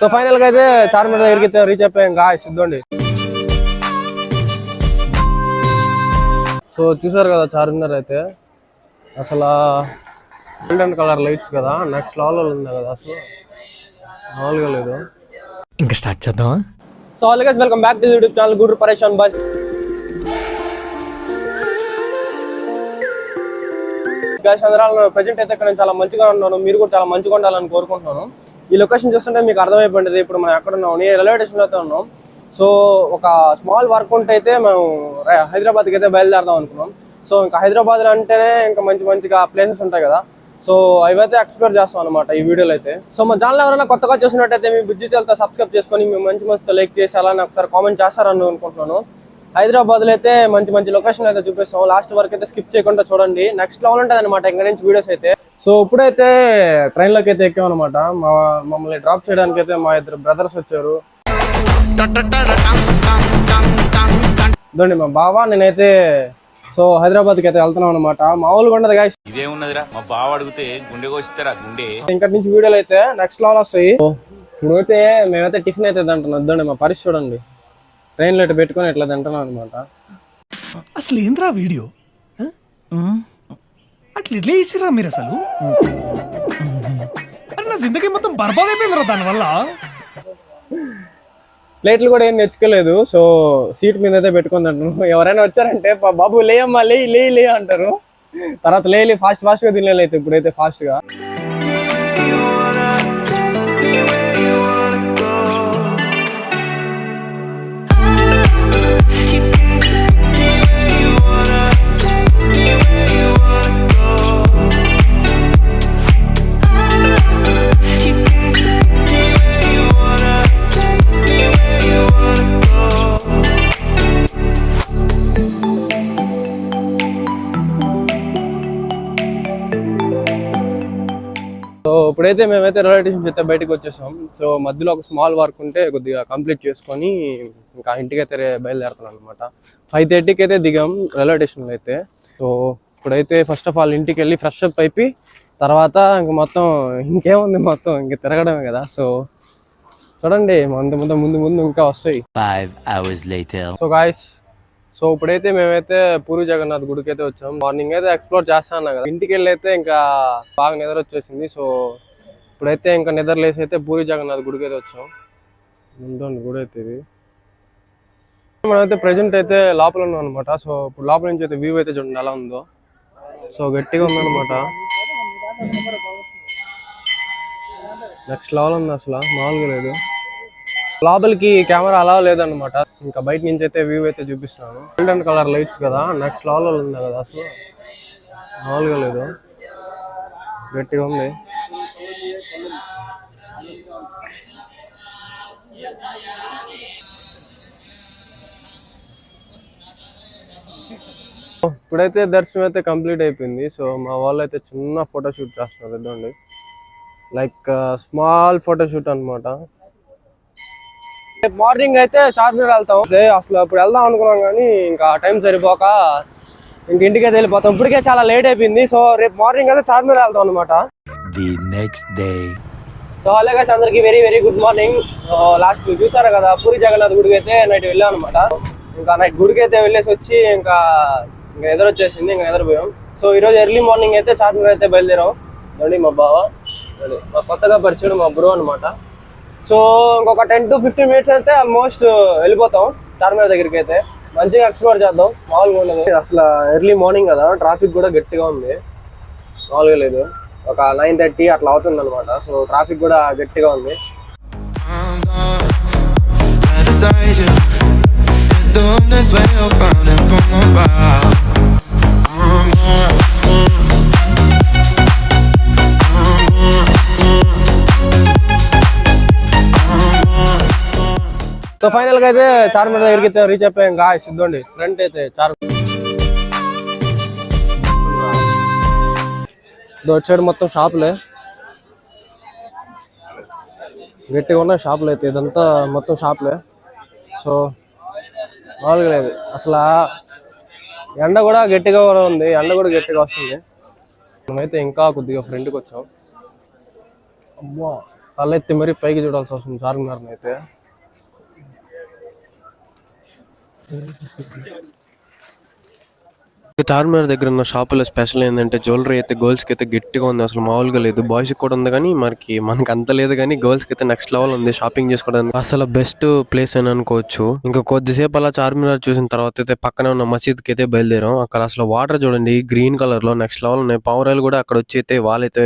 So ఫైనల్గా అయితే చార్మినార్ దగ్గరికి అయితే రీచ్ అయిపోయాం. గాయస్ ఇద్దండి సో చూసారు కదా చార్మినార్ అయితే? అసలు గోల్డెన్ కలర్ లైట్స్ కదా? నెక్స్ట్ లెవెల్ ఉంది కదా అసలు? మామూలుగా లేదు. ఇంకా స్టార్ట్ చేద్దామా? So all guys welcome back to YouTube channel good Pareshan bus guys చంద్రాలను ప్రజెంట్ అయితే ఇక్కడ నేను చాలా మంచిగా ఉన్నాను. మీరు కూడా చాలా మంచిగా ఉండాలని కోరుకుంటున్నాను. ఈ లొకేషన్ చూస్తుంటే మీకు అర్థమైపోయింది ఇప్పుడు మనం ఎక్కడ ఉన్నాం. నేను రైల్వే స్టేషన్ అయితే ఉన్నాం. సో ఒక స్మాల్ వర్క్ ఉంటే అయితే మేము హైదరాబాద్కి అయితే బయలుదేరదాం అనుకున్నాం. సో ఇంకా హైదరాబాద్లో అంటేనే ఇంకా మంచి మంచిగా ప్లేసెస్ ఉంటాయి కదా. సో అవైతే ఎక్స్ప్లోర్ చేస్తాం అనమాట ఈ వీడియోలో అయితే. సో మా ఛానల్ ఎవరైనా కొత్తగా చూసినట్టయితే మీ బుద్ధి చేలతో సబ్స్క్రైబ్ చేసుకొని మీ మంచి మంచితో లైక్ చేసి అలానే ఒకసారి కామెంట్ చేస్తారని అనుకుంటున్నాను. హైదరాబాద్లో అయితే మంచి మంచి లొకేషన్ అయితే చూపిస్తాం. లాస్ట్ వరకు అయితే స్కిప్ చేయకుండా చూడండి. నెక్స్ట్ లెవెల్ ఉంటుంది అనమాట ఇంకా నుంచి వీడియోస్ అయితే. సో ఇప్పుడైతే ట్రైన్లోకి అయితే ఎక్కాం అనమాట మా మమ్మల్ని డ్రాప్ చేయడానికి అయితే మా ఇద్దరు బ్రదర్స్ వచ్చారు. ఇదండి మా బావ నేనైతే సో హైదరాబాద్కి అయితే వెళ్తున్నాం అనమాట మామూలుగా ఉండదు గాయస్ ఇదేమున్నదిరా మా బావ అడిగితే గుండె కోసిస్తారా? గుండె. ఇక్కడ నుంచి వీడియోలు అయితే నెక్స్ట్ లెవెల్ వస్తాయి. ఇప్పుడైతే మేమైతే టిఫిన్ అయితే తింటున్నాం. ఇద్దండి మా పరిస్థితి చూడండి. ట్రైన్లో ఇట్లా పెట్టుకొని ఇట్లా తింటున్నాం అనమాట అసలు ఏంద్రా వీడియో? అట్లా ఎట్లా ఇచ్చిరా మీరు అసలు? నా జిందగీ మొత్తం బర్బాద్ అయిపోయిందిరా దానివల్ల. ప్లేట్లు కూడా ఏం తెచ్చుకోలేదు సో సీట్ మీద అయితే పెట్టుకొని తింటున్నాం. ఎవరైనా వచ్చారంటే "పా బాబు లేయమ్మా లే లే లే అంటారు. తర్వాత లేలి ఫాస్ట్ ఫాస్ట్గా తినలేదు అయితే ఇప్పుడైతే ఫాస్ట్ ఇప్పుడైతే మేమైతే రైల్వే స్టేషన్ అయితే బయటకు వచ్చేసాం. సో మధ్యలో ఒక స్మాల్ వర్క్ ఉంటే కొద్దిగా కంప్లీట్ చేసుకొని ఇంకా ఇంటికి అయితే బయలుదేరుతున్నాం అనమాట ఫైవ్ థర్టీకి అయితే దిగాం రైల్వే స్టేషన్లో అయితే. సో ఇప్పుడైతే ఫస్ట్ ఆఫ్ ఆల్ ఇంటికి వెళ్ళి ఫ్రెష్ అప్ అయిపోయి తర్వాత ఇంక మొత్తం ఇంకేముంది మొత్తం ఇంక తిరగడమే కదా. సో చూడండి ముందు ముందు ముందు ముందు ఇంకా వస్తాయి. సో గాయస్ సో ఇప్పుడైతే మేమైతే పూరి జగన్నాథ్ గుడికి అయితే వచ్చాం. మార్నింగ్ అయితే ఎక్స్ప్లోర్ చేస్తాను కదా. ఇంటికి వెళ్ళి అయితే ఇంకా బాగా నిద్ర వచ్చేసింది. సో ఇప్పుడైతే ఇంకా నిద్ర లేసి అయితే పూరి జగన్నాథ్ గుడికి అయితే వచ్చాం. ముందు గుడి అయితే ఇది. మనమైతే ప్రజెంట్ అయితే లోపల ఉన్నాం అనమాట సో ఇప్పుడు లోపల నుంచి అయితే వ్యూ అయితే చూడండి ఎలా ఉందో. సో గట్టిగా ఉందన్నమాట. నెక్స్ట్ లెవెల్ ఉంది అసలు. మామూలుగా లేదు. లోపలికి కెమెరా అలా లేదన్నమాట. ఇంకా బయట నుంచి అయితే వ్యూ అయితే చూపిస్తున్నాను. గోల్డెన్ కలర్ లైట్స్ కదా నెక్స్ట్ లాలో ఉంది కదా అసలు. మామూలుగా లేదు. గట్టిగా ఉంది. ఇప్పుడైతే దర్శనం అయితే కంప్లీట్ అయిపోయింది. సో మా వాళ్ళు అయితే చిన్న ఫోటోషూట్ చేస్తున్నారు. ఇదండి లైక్ స్మాల్ ఫోటోషూట్ అనమాట రేపు మార్నింగ్ అయితే చార్మినార్ వెళ్తాం. అసలు అప్పుడు వెళ్దాం అనుకున్నాం కానీ ఇంకా టైం సరిపోక ఇంక ఇంటికి అయితే వెళ్ళిపోతాం ఇప్పటికే చాలా లేట్ అయిపోయింది. సో రేపు మార్నింగ్ అయితే చార్మినార్ వెళ్తాం అనమాట ది నెక్స్ట్ డే సో అలాగే అందరికి very very good morning last చూసారు కదా పూరి జగన్నాథ్ గుడికి అయితే నైట్ వెళ్ళాం అనమాట ఇంకా నైట్ గుడికి అయితే వెళ్ళేసి వచ్చి ఇంకా ఇంకా ఎదురు వచ్చేసింది ఇంకా ఎదురుపోయాం సో ఈరోజు ఎర్లీ మార్నింగ్ అయితే చార్మినార్ అయితే బయలుదేరాం. చూడండి మా బావ. మా కొత్తగా పరిచయం మా బ్రో అనమాట సో ఇంకొక టెన్ టు ఫిఫ్టీన్ మినిట్స్ అయితే ఆల్మోస్ట్ uh, వెళ్ళిపోతాం. చార్మినార్ దగ్గరికి అయితే. మంచిగా ఎక్స్ప్లోర్ చేద్దాం. మామూలుగా ఉండదు. అసలు ఎర్లీ మార్నింగ్ కదా. ట్రాఫిక్ కూడా గట్టిగా ఉంది. మామూలుగా లేదు. ఒక నైన్ థర్టీ అట్లా అవుతుంది అనమాట సో ట్రాఫిక్ కూడా గట్టిగా ఉంది. The way up on and from above. So ఫైనల్గా అయితే చార్మినార్ దగ్గరికి అయితే రీచ్ అయిపోయాం. గా సిద్ధండి. ఫ్రంట్ అయితే చార్ దోట్ సైడ్ మొత్తం షాపులే. గట్టిగా ఉన్న షాపులు అయితే. ఇదంతా మొత్తం షాపులే. సో మామూలుగా లేదు అసలు ఎండ కూడా గట్టిగా కూడా ఉంది. ఎండ కూడా గట్టిగా వస్తుంది. మనమైతే ఇంకా కొద్దిగా ఫ్రెండ్కి వచ్చాం. అమ్మో తలెత్తి మరీ పైకి చూడాల్సి వస్తుంది చార్మినార్ని అయితే. Evet. చార్మినార్ దగ్గర ఉన్న షాపులో స్పెషల్ ఏంటంటే జ్యువెలరీ అయితే గర్ల్స్కి అయితే గట్టిగా ఉంది. అసలు మామూలుగా లేదు. బాయ్స్ కూడా ఉంది కానీ మనకి మనకి అంత లేదు కానీ గర్ల్స్కి అయితే నెక్స్ట్ లెవెల్ ఉంది షాపింగ్ చేసుకోవడానికి. అసలు బెస్ట్ ప్లేస్ అని అనుకోవచ్చు. ఇంకా కొద్దిసేపు అలా చార్మినార్ చూసిన తర్వాత అయితే పక్కనే ఉన్న మసీద్కి అయితే బయలుదేరాం. అక్కడ అసలు వాటర్ చూడండి గ్రీన్ కలర్లో నెక్స్ట్ లెవెల్ ఉన్నాయి. పావురాలు కూడా అక్కడ వచ్చి అయితే వాళ్ళైతే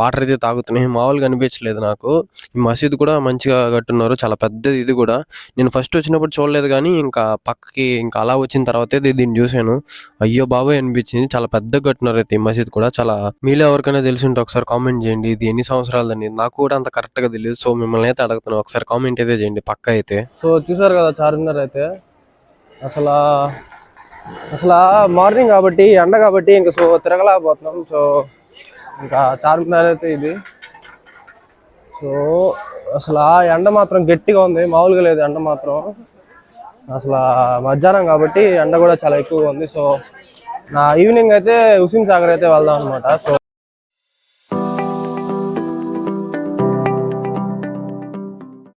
వాటర్ అయితే తాగుతున్నాయి. మామూలుగా అనిపించలేదు నాకు. ఈ మసీద్ కూడా మంచిగా కట్టున్నారు. చాలా పెద్దది ఇది కూడా. నేను ఫస్ట్ వచ్చినప్పుడు చూడలేదు కానీ ఇంకా పక్కకి ఇంకా అలా వచ్చిన తర్వాత అయితే దీన్ని చూశాను. అయ్యో బాబాయ్ అనిపించింది. చాలా పెద్ద కట్టినారైతే అయితే ఈ మసీద్ కూడా. చాలా మీలో ఎవరికైనా తెలిసి ఉంటే ఒకసారి కామెంట్ చేయండి. ఇది ఎన్ని సంవత్సరాలని నాకు కూడా అంత కరెక్ట్గా తెలియదు. సో మిమ్మల్ని అయితే అడుగుతున్నాను. ఒకసారి కామెంట్ అయితే చేయండి. పక్క అయితే. సో చూసారు కదా చార్మినార్ అయితే. అసలు అసలు మార్నింగ్ కాబట్టి ఎండ కాబట్టి ఇంకా సో తిరగలేకపోతున్నాం. సో ఇంకా చార్మినార్ అయితే ఇది. సో అసలు ఆ ఎండ మాత్రం గట్టిగా ఉంది. మామూలుగా లేదు ఎండ మాత్రం. అసలు మధ్యాహ్నం కాబట్టి ఎండ కూడా చాలా ఎక్కువగా ఉంది. సో ఈవినింగ్ అయితే హుస్సేన్ సాగర్ అయితే వెళ్దాం అనమాట సో